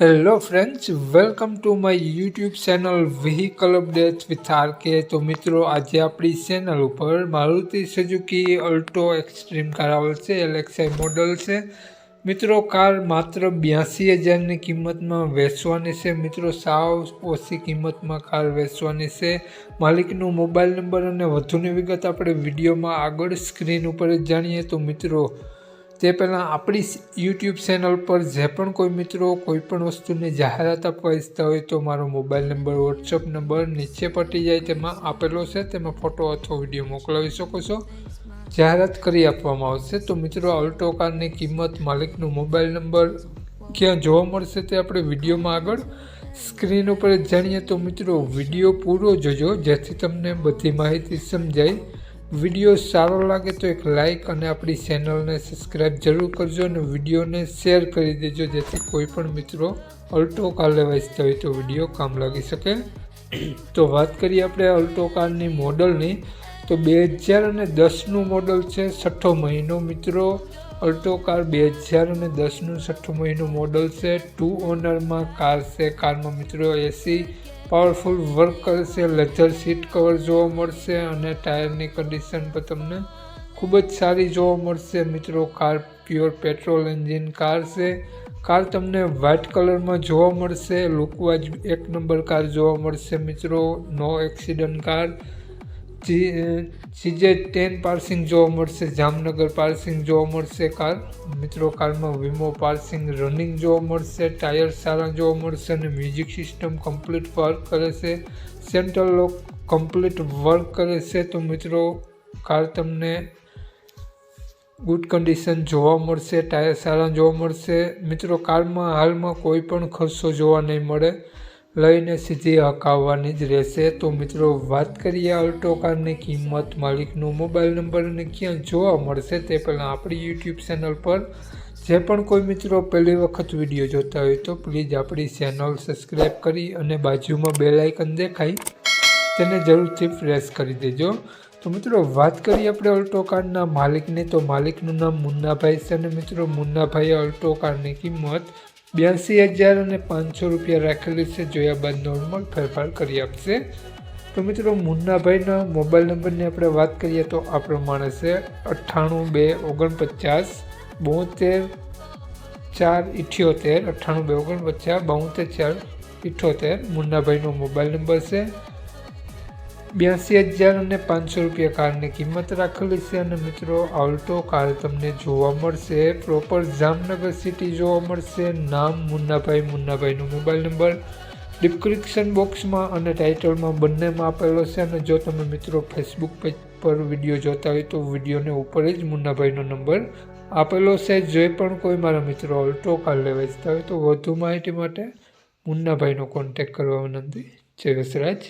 Hello friends welcome to my YouTube channel vehicle update with RK તો મિત્રો, આજે આપણી ચેનલ ઉપર Maruti Suzuki Alto Xtreme car આવેલ છે એલેક્સાઈ મોડલ છે. મિત્રો કાર માત્ર બ્યાસી હજારની કિંમતમાં વેચવાની છે. મિત્રો, સાવ ઓછી કિંમતમાં કાર વેચવાની છે. માલિકનો મોબાઈલ નંબર અને વધુની વિગત આપણે વિડીયોમાં આગળ સ્ક્રીન ઉપર જાણીએ. તો મિત્રો તે પહેલાં આપણી યુટ્યુબ ચેનલ પર જે પણ કોઈ મિત્રો કોઈ પણ વસ્તુની જાહેરાત આપવા ઈચ્છતા હોય તો મારો મોબાઈલ નંબર, વોટ્સઅપ નંબર નીચે પટી જાય તેમાં આપેલો છે. તેમાં ફોટો અથવા વીડિયો મોકલાવી શકો છો. જાહેરાત કરી આપવામાં આવશે. તો મિત્રો અલ્ટો કારની કિંમત, માલિકનો મોબાઈલ નંબર ક્યાં જોવા મળશે તે આપણે વિડીયોમાં આગળ સ્ક્રીન ઉપર જાણીએ. તો મિત્રો, વીડિયો પૂરો જોજો જેથી તમને બધી માહિતી સમજાય. વીડિયો સારો લાગે તો એક લાઇક અને આપણી ચેનલને સબસ્ક્રાઈબ જરૂર કરજો અને વિડીયોને શેર કરી દેજો, જેથી કોઈ પણ મિત્રો અલ્ટો કાર લેવા ઇચ્છતા હોય તો વીડિયો કામ લાગી શકે. તો વાત કરીએ આપણે અલ્ટો કારની મોડલની. તો બે હજાર અને દસનું મોડલ છે છઠ્ઠો મહિનો. મિત્રો, અલ્ટો કાર બે હજાર અને દસનું છઠ્ઠો મહિનો મોડલ છે. ટુ ઓનરમાં કાર છે. કારમાં મિત્રો એસી પાવરફુલ વર્ક કરશે લેધર સીટ કવર જોવા મળશે અને ટાયરની કન્ડિશન પણ તમને ખૂબ જ સારી જોવા મળશે. મિત્રો, car, pure petrol engine car છે. કાર તમને વ્હાઇટ કલરમાં જોવા મળશે, લુકવાઇઝ એક નંબર કાર જોવા મળશે. મિત્રો, no accident car. GJ ten passing જોવા મળશે, જામનગર પાર્સિંગ જોવા મળશે, કાર, મિત્રો, કારમાં વીમો પાર્સિંગ, રનિંગ જોવા મળશે, ટાયર સારા જોવા મળશે અને મ્યુઝિક સિસ્ટમ કમ્પ્લીટ વર્ક કરે છે, સેન્ટ્રલ લોક કમ્પ્લીટ વર્ક કરે છે, તો મિત્રો, કાર તમને ગુડ કન્ડિશન જોવા મળશે, ટાયર સારા જોવા મળશે, મિત્રો, કારમાં હાલમાં કોઈ પણ ખર્ચો જોવા નહીં મળે. લઈને સીધી હકાવવાની જ રહેશે. તો મિત્રો, વાત કરીએ અલ્ટો કારની કિંમત, માલિકનો મોબાઈલ નંબર અને ક્યાં જોવા મળશે તે પહેલાં આપણી યુટ્યુબ ચેનલ પર. જે પણ કોઈ મિત્રો પહેલી વખત વીડિયો જોતા હોય તો પ્લીઝ આપણી ચેનલ સબસ્ક્રાઈબ કરી અને બાજુમાં બે લાઇકન દેખાય, તેને જરૂરથી પ્રેસ કરી દેજો. તો મિત્રો, વાત કરીએ આપણે અલ્ટો કારના માલિકની. તો માલિકનું નામ મુન્નાભાઈ છે અને મિત્રો, મુન્નાભાઈએ અલ્ટો કારની કિંમત બ્યાસી હજાર અને પાંચસો રૂપિયા રાખેલી છે. જોયા બાદ નોર્મલ ફેરફાર કરી આપશે. તો મિત્રો, મુન્નાભાઈના મોબાઈલ નંબરની આપણે વાત કરીએ તો આ પ્રમાણે છે. અઠ્ઠાણું બે ઓગણપચાસ બોતેર ચાર ઇઠ્યોતેર, અઠ્ઠાણું બે ઓગણપચાસ બોતેર ચાર ઇઠ્યોતેર મુન્નાભાઈનો મોબાઈલ નંબર છે. બ્યાસી હજાર અને પાંચસો રૂપિયા કારની કિંમત રાખેલી છે અને મિત્રો, આલ્ટો કાર તમને જોવા મળશે. પ્રોપર જામનગર સિટી જોવા મળશે. નામ મુન્નાભાઈ મુન્નાભાઈનો મોબાઈલ નંબર. ડિસ્ક્રિપ્શન બોક્સમાં અને ટાઇટલમાં બંનેમાં આપેલો છે અને જો તમે મિત્રો ફેસબુક પેજ પર વીડિયો જોતા હોય તો વિડીયોને ઉપર જ મુન્નાભાઈનો નંબર આપેલો છે. જે પણ કોઈ મારા મિત્રો અલ્ટો કાર લેવા ઇચ્છતા હોય તો વધુ માહિતી માટે મુન્નાભાઈનો કોન્ટેક કરવા વિનંતી. જય વસરાજ.